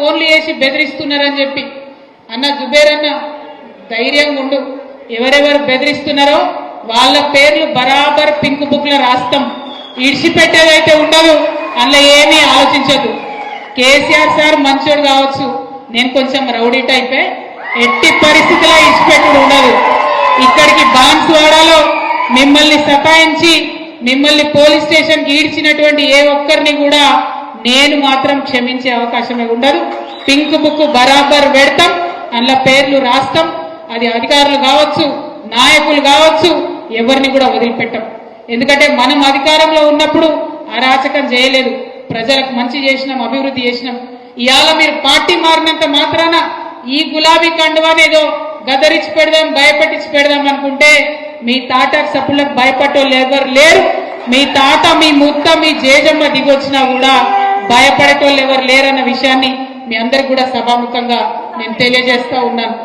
ఫోన్లు చేసి బెదిరిస్తున్నారని చెప్పి. అన్న జుబేర్ అన్న ధైర్యంగా ఉండు. ఎవరెవరు బెదిరిస్తున్నారో వాళ్ళ పేర్లు బరాబర్ పింక్ బుక్లో రాస్తాం. ఇడిచిపెట్టేదైతే ఉండదు అందులో ఏమీ ఆలోచించదు కేసీఆర్ సార్ మంచోడు కావచ్చు. నేను కొంచెం రౌడీ టైపే. ఎట్టి పరిస్థితిలో ఇడిచిపెట్టుడు ఉండదు. ఇక్కడికి బాన్స్వాడలో మిమ్మల్ని సతాయించి మిమ్మల్ని పోలీస్ స్టేషన్కి ఈడ్చినటువంటి ఏ ఒక్కరిని కూడా నేను మాత్రం క్షమించే అవకాశమే ఉండదు. పింక్ బుక్ బరాబర్ పెడతాం. అందులో పేర్లు రాస్తాం. అది అధికారులు కావచ్చు నాయకులు కావచ్చు ఎవరిని కూడా వదిలిపెట్టం. ఎందుకంటే మనం అధికారంలో ఉన్నప్పుడు అరాచకం చేయలేదు. ప్రజలకు మంచి చేసినాం అభివృద్ధి చేసినాం. ఇవాళ మీరు పార్టీ మారినంత మాత్రాన ఈ గులాబీ కండువానేదో గదరించి పెడదాం భయపెట్టించి పెడదాం అనుకుంటే మీ తాట సభ్యులకు భయపడేవాళ్ళు ఎవరు లేరు. మీ తాత మీ ముత్త మీ జేజమ్మ దిగొచ్చినా కూడా భయపడేటోళ్ళు ఎవరు లేరన్న విషయాన్ని మీ అందరికి కూడా సభాముఖంగా నేను తెలియజేస్తా ఉన్నాను.